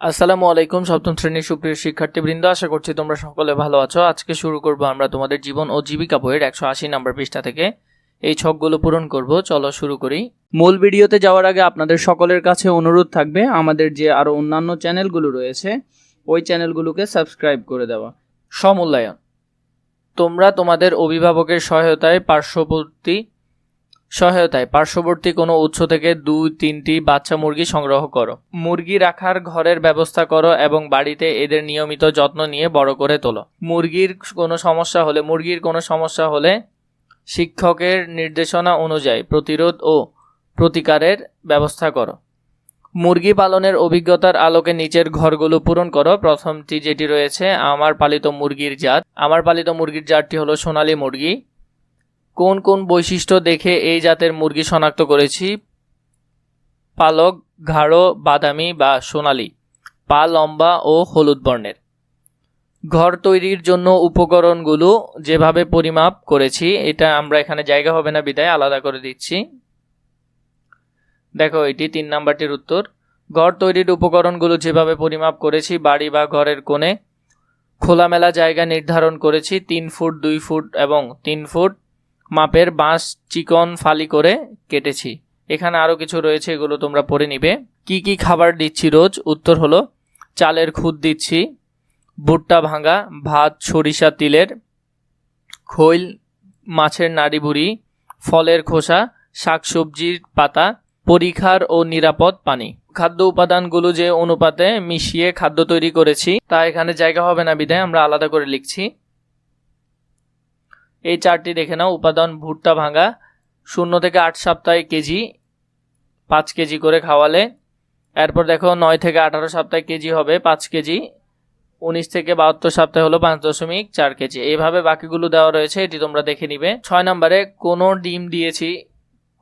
আসসালামু আলাইকুম, সপ্তম শ্রেণির সুপ্রিয় শিক্ষার্থীবৃন্দ। আশা করছি তোমরা সকলে ভালো আছো। আজকে শুরু করব আমরা তোমাদের জীবন ও জীবিকা বইয়ের একশো আশি নম্বর পৃষ্ঠা থেকে। এই ছকগুলো পূরণ করব, চলো শুরু করি। মূল ভিডিওতে যাওয়ার আগে আপনাদের সকলের কাছে অনুরোধ থাকবে, আমাদের যে আরও অন্যান্য চ্যানেলগুলো রয়েছে, ওই চ্যানেলগুলোকে সাবস্ক্রাইব করে দেওয়া। সমূল্যায়ন তোমরা তোমাদের অভিভাবকের সহায়তায় পার্শ্ববর্তী সহায়তায় পার্শ্ববর্তী কোনো উৎস থেকে দুই, তিনটি বাচ্চা মুরগি সংগ্রহ করো। মুরগি রাখার ঘরের ব্যবস্থা করো এবং বাড়িতে এদের নিয়মিত যত্ন নিয়ে বড় করে তোলো। মুরগির কোনো সমস্যা হলে, মুরগির কোনো সমস্যা হলে শিক্ষকের নির্দেশনা অনুযায়ী প্রতিরোধ ও প্রতিকারের ব্যবস্থা করো। মুরগি পালনের অভিজ্ঞতার আলোকে নিচের ঘরগুলো পূরণ করো। প্রথমটি যেটি রয়েছে, আমার পালিত মুরগির জাত। আমার পালিত মুরগির জাতটি হলো সোনালী মুরগি। কোন কোন বৈশিষ্ট্য দেখে এই জাতের মুরগি শনাক্ত করেছি? পালক গাঢ় বাদামি বা সোনালি। পা লম্বা ও হলুদ বর্ণের। ঘর তৈরির জন্য উপকরণগুলো যেভাবে পরিমাপ করেছি, এটা আমরা এখানে জায়গা হবে না, বিদায়, আলাদা করে দিচ্ছি। দেখো, এটি তিন নাম্বারটির উত্তর। ঘর তৈরির উপকরণগুলো যেভাবে পরিমাপ করেছি, বাড়ি বা ঘরের কোণে খোলামেলা জায়গা নির্ধারণ করেছি, তিন ফুট, দুই ফুট এবং তিন ফুট। মাপের বাঁশ, চিকন, ফালি করে কেটেছি। এখানে আরও কিছু রয়েছে, এগুলো তোমরা পড়ে নিবে। কি কি খাবার দিচ্ছি রোজ? উত্তর হলো, চালের খুদ দিচ্ছি, ভুট্টা ভাঙা, ভাত, সরিষা তিলের, খৈল, মাছের নাড়ি বুড়ি ফলের খোসা, শাকসবজির পাতা, পরিখার ও নিরাপদ পানি। খাদ্য উপাদানগুলো যে অনুপাতে মিশিয়ে খাদ্য তৈরি করেছি, তা এখানে জায়গা হবে না বিধায় আমরা আলাদা করে লিখছি। এই চারটি দেখে নাও। উপাদান ভুট্টা ভাঙা, শূন্য থেকে আট সপ্তাহে কেজি, পাঁচ কেজি করে খাওয়ালে। এরপর দেখো, নয় থেকে আঠারো সপ্তাহে কেজি হবে, পাঁচ কেজি। উনিশ থেকে বাহাত্তর সপ্তাহে হলো পাঁচ দশমিক চার কেজি। এইভাবে বাকিগুলো দেওয়া রয়েছে, এটি তোমরা দেখে নিবে। ছয় নম্বরে, কোনো ডিম দিয়েছি,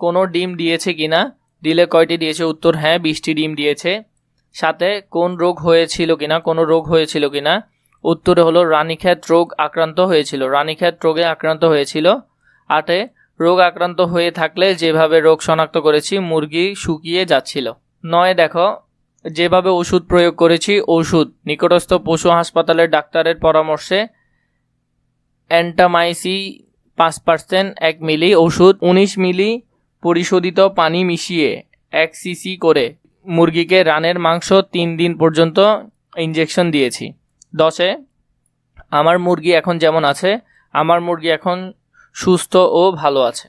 কোনো ডিম দিয়েছে কিনা দিলে কয়টি দিয়েছে? উত্তর হ্যাঁ বিশটি ডিম দিয়েছে। সাথে, কোন রোগ হয়েছিল কিনা কোনো রোগ হয়েছিল কিনা উত্তরে হলো রানীক্ষেত রোগ আক্রান্ত হয়েছিল। রানীক্ষেত রোগে আক্রান্ত হয়েছিল। আটে, রোগ আক্রান্ত হয়ে থাকলে যেভাবে রোগ শনাক্ত করেছি, মুরগি শুকিয়ে যাচ্ছিল। নয়, দেখো, যেভাবে ওষুধ প্রয়োগ করেছি, ওষুধ, নিকটস্থ পশু হাসপাতালের ডাক্তারের পরামর্শে অ্যান্টামাইসি পাঁচ পার্সেন্ট, এক মিলি ওষুধ, উনিশ মিলি পরিশোধিত পানি মিশিয়ে এক সিসি করে মুরগিকে রানের মাংস তিন দিন পর্যন্ত ইঞ্জেকশন দিয়েছি। দশে আমার মুরগি এখন যেমন আছে আমার মুরগি এখন সুস্থ ও ভালো আছে।